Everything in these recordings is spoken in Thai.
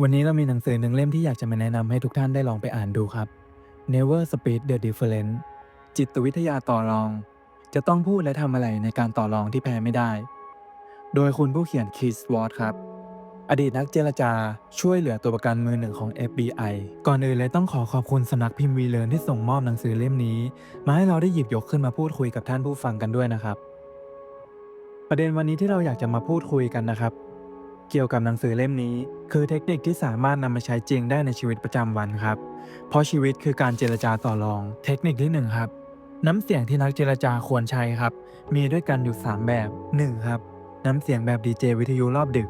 วันนี้เรามีหนังสือหนึ่งเล่มที่อยากจะมาแนะนำให้ทุกท่านได้ลองไปอ่านดูครับ Never Split the Difference จิตวิทยาต่อรอง จะต้องพูดและทำอะไรในการต่อรองที่แพ้ไม่ได้ โดยคุณผู้เขียนคิสวอตครับ อดีตนักเจรจาช่วยเหลือตัวประกันมือหนึ่งของ FBI ก่อนอื่นเลยต้องขอขอบคุณสำนักพิมพ์วีเลนที่ส่งมอบหนังสือเล่มนี้ มาให้เราได้หยิบยกขึ้นมาพูดคุยกับท่านผู้ฟังกันด้วยนะครับ ประเด็นวันนี้ที่เราอยากจะมาพูดคุยกันนะครับ เกี่ยวกับหนังสือเล่มนี้ คือเทคนิคที่สามารถนำมาใช้จริงได้ในชีวิตประจำวันครับ เพราะชีวิตคือการเจรจาต่อรอง เทคนิคที่หนึ่งครับน้ำเสียงที่นักเจรจาควรใช้ครับ มีด้วยกันอยู่ 3 แบบ 1. ครับ น้ำเสียงแบบดีเจวิทยุรอบดึก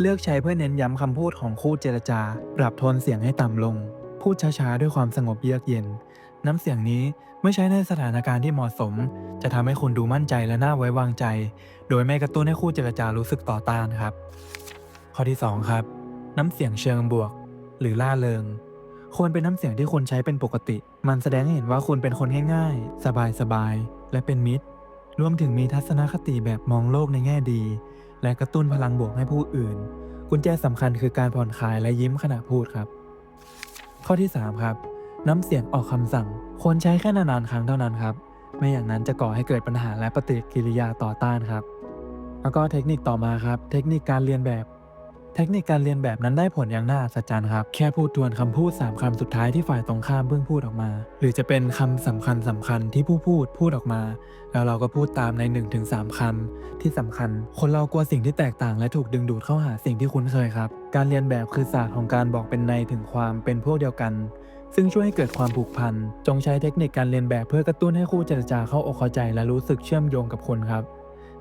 เลือกใช้เพื่อเน้นย้ำคำพูดของคู่เจรจา ปรับโทนเสียงให้ต่ำลง พูดช้าๆ ด้วยความสงบเยือกเย็น น้ำเสียงนี้เมื่อใช้ในสถานการณ์ที่เหมาะสม จะทำให้คุณดูมั่นใจและน่าไว้วางใจ โดยไม่กระตุ้นให้คู่เจรจารู้สึกต่อต้านครับ ข้อที่ 2 ครับ น้ำเสียงเชิงบวก หรือล่าเริง ควรเป็นน้ำเสียงที่คุณใช้เป็นปกติ มันแสดงให้เห็นว่าคุณเป็นคนง่ายๆ สบายๆ และเป็นมิตร รวมถึงมีทัศนคติแบบมองโลกในแง่ดี และกระตุ้นพลังบวกให้ผู้อื่น กุญแจสำคัญคือการผ่อนคลายและยิ้มขณะพูดครับ ข้อที่ 3 ครับ น้ำเสียงออกคำสั่ง ควรใช้แค่นานๆครั้งเท่านั้นครับ ไม่อย่างนั้นจะก่อให้เกิดปัญหาและปฏิกิริยาต่อต้านครับ แล้วก็เทคนิคต่อมาครับ เทคนิคการเรียนแบบ เทคนิคการเรียนแบบนั้นได้ผลอย่างน่าอัศจรรย์ครับ แค่พูดทวนคำพูด 3คำสุดท้ายที่ฝ่ายตรงข้ามเพิ่งพูดออกมา หรือจะเป็นคำสำคัญสำคัญที่ผู้พูดพูดออกมา แล้วเราก็พูดตามใน 1-3คำที่สำคัญ คนเรากลัวสิ่งที่แตกต่าง และถูกดึงดูดเข้าหาสิ่งที่คุ้นเคยครับ การเรียนแบบคือศาสตร์ของการบอกเป็นในถึงความเป็นพวกเดียวกันซึ่งช่วยให้เกิดความผูกพัน จงใช้เทคนิคการเรียนแบบเพื่อกระตุ้นให้คู่เจรจาเข้าอกเข้าใจและรู้สึกเชื่อมโยงกับคนครับ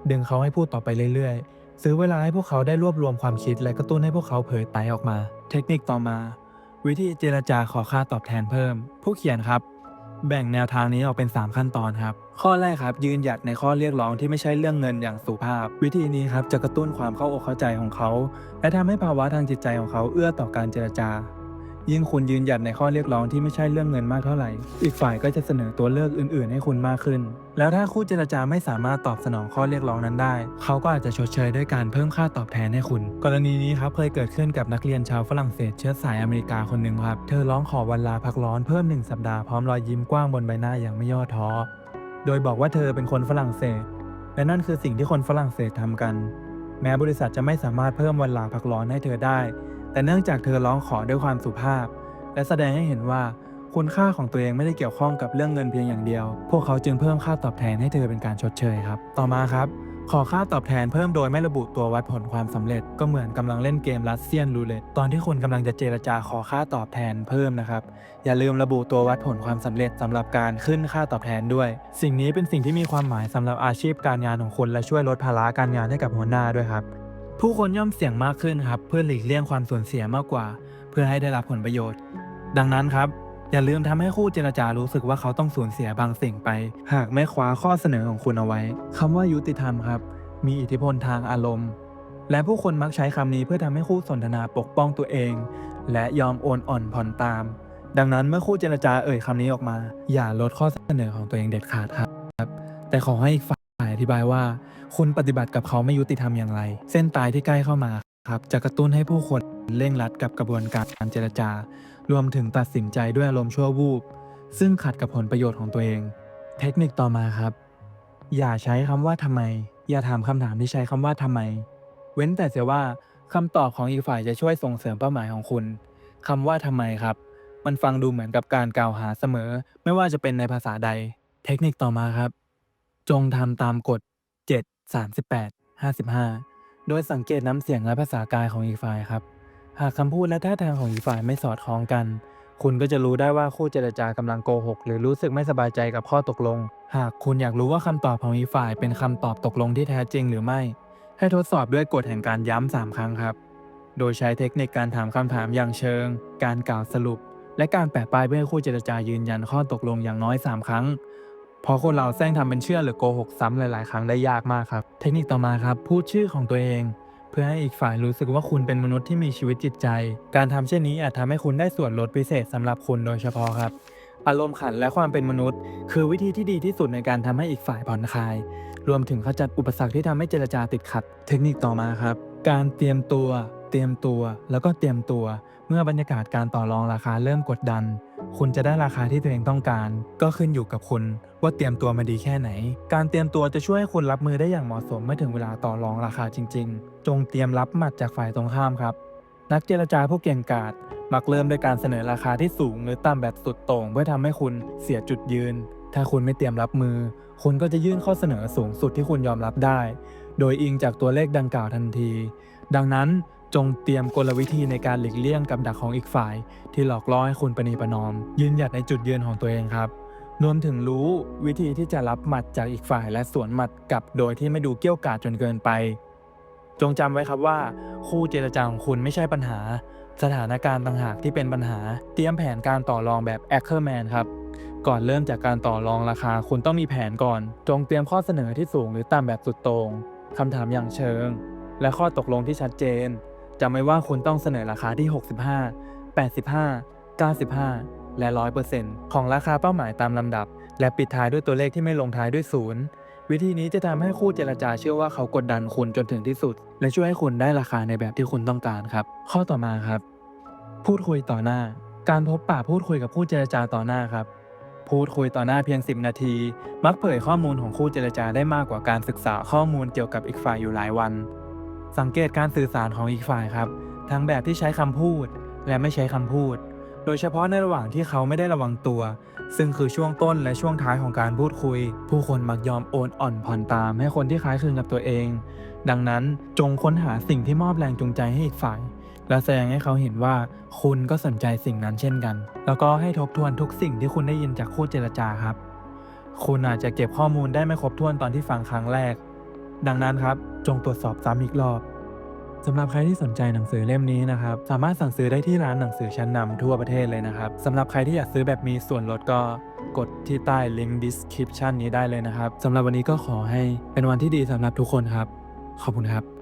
ดึงเขาให้พูดต่อไปเรื่อยๆ ซื้อเวลาให้พวกเขาได้รวบรวมความคิดและกระตุ้นให้พวกเขาเผยไตออกมา เทคนิคต่อมา วิธีเจรจาขอค่าตอบแทนเพิ่ม ผู้เขียนครับ แบ่งแนวทางนี้ออกเป็น 3 ขั้นตอนครับ ข้อแรกครับ ยืนหยัดในข้อเรียกร้องที่ไม่ใช่เรื่องเงินอย่างสุภาพ วิธีนี้ครับจะกระตุ้นความเข้าอกเข้าใจของเขา และทำให้ภาวะทางจิตใจของเขาเอื้อต่อการเจรจา ยิ่งคุณยืนหยัดในข้อเรียกร้องที่ไม่ใช่เรื่องเงินมากเท่าไหร่ อีกฝ่ายก็จะเสนอตัวเลือกอื่น ๆ ให้คุณมากขึ้น แล้วถ้าคู่เจรจาไม่สามารถตอบสนองข้อเรียกร้องนั้นได้ เขาก็อาจจะชดเชยด้วยการเพิ่มค่าตอบแทนให้คุณ กรณีนี้ครับเคยเกิดขึ้นกับนักเรียนชาวฝรั่งเศสเชื้อสายอเมริกาคนหนึ่งครับ เธอร้องขอวันลาพักร้อนเพิ่มหนึ่งสัปดาห์พร้อมรอยยิ้มกว้างบนใบหน้าอย่างไม่ย่อท้อ โดยบอกว่าเธอเป็นคนฝรั่งเศส และนั่นคือสิ่งที่คนฝรั่งเศสทำกัน แม้บริษัทจะไม่สามารถเพิ่มวันลาพักร้อนให้เธอได้ แต่เนื่องจากเธอร้องขอด้วยความสุภาพ และแสดงให้เห็นว่าคุณค่าของตัวเองไม่ได้เกี่ยวข้องกับเรื่องเงินเพียงอย่างเดียว พวกเขาจึงเพิ่มค่าตอบแทนให้เธอเป็นการชดเชยครับ ต่อมาครับ ขอค่าตอบแทนเพิ่มโดยไม่ระบุตัววัดผลความสำเร็จ ก็เหมือนกำลังเล่นเกมรัสเซียนรูเล็ต ตอนที่คุณกำลังจะเจรจาขอค่าตอบแทนเพิ่มนะครับ อย่าลืมระบุตัววัดผลความสำเร็จสำหรับการขึ้นค่าตอบแทนด้วย สิ่งนี้เป็นสิ่งที่มีความหมายสำหรับอาชีพการงานของคุณและช่วยลดภาระการงานให้กับหัวหน้าด้วยครับ ผู้คนย่อมเสี่ยงมากขึ้นครับ เพื่อหลีกเลี่ยงความสูญเสียมากกว่า เพื่อให้ได้รับผลประโยชน์ ดังนั้นครับ อย่าลืมทำให้คู่เจรจารู้สึกว่าเขาต้องสูญเสียบางสิ่งไป หากไม่คว้าข้อเสนอของคุณเอาไว้คำว่ายุติธรรมครับ มีอิทธิพลทางอารมณ์ และผู้คนมักใช้คำนี้เพื่อทำให้คู่สนทนาปกป้องตัวเอง และยอมโอนอ่อนผ่อนตาม ดังนั้นเมื่อคู่เจรจาเอ่ยคำนี้ออกมา อย่าลดข้อเสนอของตัวเองเด็ดขาดครับ แต่ขอให้อีกฝ่าย อธิบายว่า คุณปฏิบัติกับเขาไม่ยุติธรรมอย่างไร เส้นตายที่ใกล้เข้ามาครับจะกระตุ้นให้ผู้คนเร่งรัดกับกระบวนการเจรจา รวมถึงตัดสินใจด้วยอารมณ์ชั่ววูบ ซึ่งขัดกับผลประโยชน์ของตัวเอง เทคนิคต่อมาครับ อย่าใช้คำว่าทำไม อย่าถามคำถามที่ใช้คำว่าทำไม เว้นแต่เสียว่าคำตอบของอีกฝ่ายจะช่วยส่งเสริมเป้าหมายของคุณคำว่าทำไมครับ มันฟังดูเหมือนกับการกล่าวหาเสมอ ไม่ว่าจะเป็นในภาษาใด เทคนิคต่อมาครับ จงทำตามกฎ 7 38 55 โดยสังเกตน้ำเสียงและภาษากายของอีกฝ่ายครับ หากคำพูดและท่าทางของอีกฝ่ายไม่สอดคล้องกัน คุณก็จะรู้ได้ว่าคู่เจรจากำลังโกหก หรือรู้สึกไม่สบายใจกับข้อตกลง หากคุณอยากรู้ว่าคำตอบของอีกฝ่าย เป็นคำตอบตกลงที่แท้จริงหรือไม่ ให้ทดสอบด้วยกฎแห่งการย้ำสามครั้งครับ โดยใช้เทคนิคการถามคำถามอย่างเชิง การกล่าวสรุป และการแปะป้ายเพื่อให้คู่เจรจายืนยันข้อตกลงอย่างน้อย 3 ครั้ง เพราะคนเราแซงทำเป็นเชื่อหรือโกหกซ้ำหลาย ๆ ครั้งได้ยากมากครับ เทคนิคต่อมาครับพูดชื่อของตัวเอง เพื่อให้อีกฝ่ายรู้สึกว่าคุณเป็นมนุษย์ที่มีชีวิตจิตใจ การทำเช่นนี้อาจทำให้คุณได้ส่วนลดพิเศษสำหรับคุณโดยเฉพาะครับอารมณ์ขันและความเป็นมนุษย์ คือวิธีที่ดีที่สุดในการทำให้อีกฝ่ายผ่อนคลาย รวมถึงขจัดอุปสรรคที่ทำให้เจรจาติดขัด เทคนิคต่อมาครับ การเตรียมตัว เตรียมตัว แล้วก็เตรียมตัว เมื่อบรรยากาศการต่อรองราคาเริ่มกดดัน คุณจะได้ราคาที่ตัวเองต้องการ ก็ขึ้นอยู่กับคุณว่าเตรียมตัวมาดีแค่ไหน การเตรียมตัวจะช่วยให้คุณรับมือได้อย่างเหมาะสมเมื่อถึงเวลาต่อรองราคาจริง ๆ จงเตรียมรับหมัดจากฝ่ายตรงข้ามครับ นักเจรจาผู้เก่งกาจมักเริ่มด้วยการเสนอราคาที่สูงหรือต่ำแบบสุดโต่งเพื่อทำให้คุณเสียจุดยืน ถ้าคุณไม่เตรียมรับมือ คุณก็จะยื่นข้อเสนอสูงสุดที่คุณยอมรับได้ โดยอิงจากตัวเลขดังกล่าวทันที ดังนั้น จงเตรียมกลวิธีในการหลีกเลี่ยงกับดักของอีกฝ่าย ที่หลอกล่อให้คุณประนีประนอม ยืนหยัดในจุดยืนของตัวเองครับ รวมถึงรู้วิธีที่จะรับหมัดจากอีกฝ่ายและสวนหมัดกลับโดยที่ไม่ดูเกี้ยวกาดจนเกินไป จงจำไว้ครับว่า คู่เจรจาของคุณไม่ใช่ปัญหา สถานการณ์ต่างหากที่เป็นปัญหา เตรียมแผนการต่อรองแบบแอคเคอร์แมนครับก่อนเริ่มจากการต่อรองราคาคุณต้องมีแผนก่อน จงเตรียมข้อเสนอที่สูงหรือต่ำแบบสุดโต่งคำถามอย่างเชิง และข้อตกลงที่ชัดเจน จำไว้ว่าคุณต้องเสนอราคาที่ 65 85 95 และ 100%ของราคาเป้าหมายตามลำดับ และปิดท้ายด้วยตัวเลขที่ไม่ลงท้ายด้วยศูนย์วิธีนี้จะทำให้คู่เจรจาเชื่อว่าเขากดดันคุณจนถึงที่สุด และช่วยให้คุณได้ราคาในแบบที่คุณต้องการครับ ข้อต่อมาครับ พูดคุยต่อหน้า การพบปะพูดคุยกับคู่เจรจาต่อหน้าครับ พูดคุยต่อหน้าเพียง 10 นาที มักเผยข้อมูลของคู่เจรจาได้มากกว่าการศึกษาข้อมูลเกี่ยวกับอีกฝ่ายอยู่หลายวัน สังเกตการสื่อสารของอีกฝ่ายครับ ทั้งแบบที่ใช้คำพูดและไม่ใช้คำพูด โดยเฉพาะในระหว่างที่เขาไม่ได้ระวังตัว ซึ่งคือช่วงต้นและช่วงท้ายของการพูดคุย ผู้คนมักยอมโอนอ่อนผ่อนตามให้คนที่คล้ายคลึงกับตัวเอง ดังนั้นจงค้นหาสิ่งที่มอบแรงจูงใจให้อีกฝ่าย และแสดงให้เขาเห็นว่าคุณก็สนใจสิ่งนั้นเช่นกัน แล้วก็ให้ทบทวนทุกสิ่งที่คุณได้ยินจากคู่เจรจาครับ คุณอาจจะเก็บข้อมูลได้ไม่ครบถ้วนตอนที่ฟังครั้งแรก ดังนั้นครับ จงตรวจสอบซ้ำอีกรอบสำหรับใครที่สนใจหนังสือเล่มนี้นะครับ สามารถสั่งซื้อได้ที่ร้านหนังสือชั้นนำทั่วประเทศเลยนะครับสำหรับใครที่อยากซื้อแบบมีส่วนลดก็กดที่ใต้ลิงก์ description นี้ได้เลยนะครับสำหรับวันนี้ก็ขอให้เป็นวันที่ดีสำหรับทุกคนครับ ขอบคุณครับ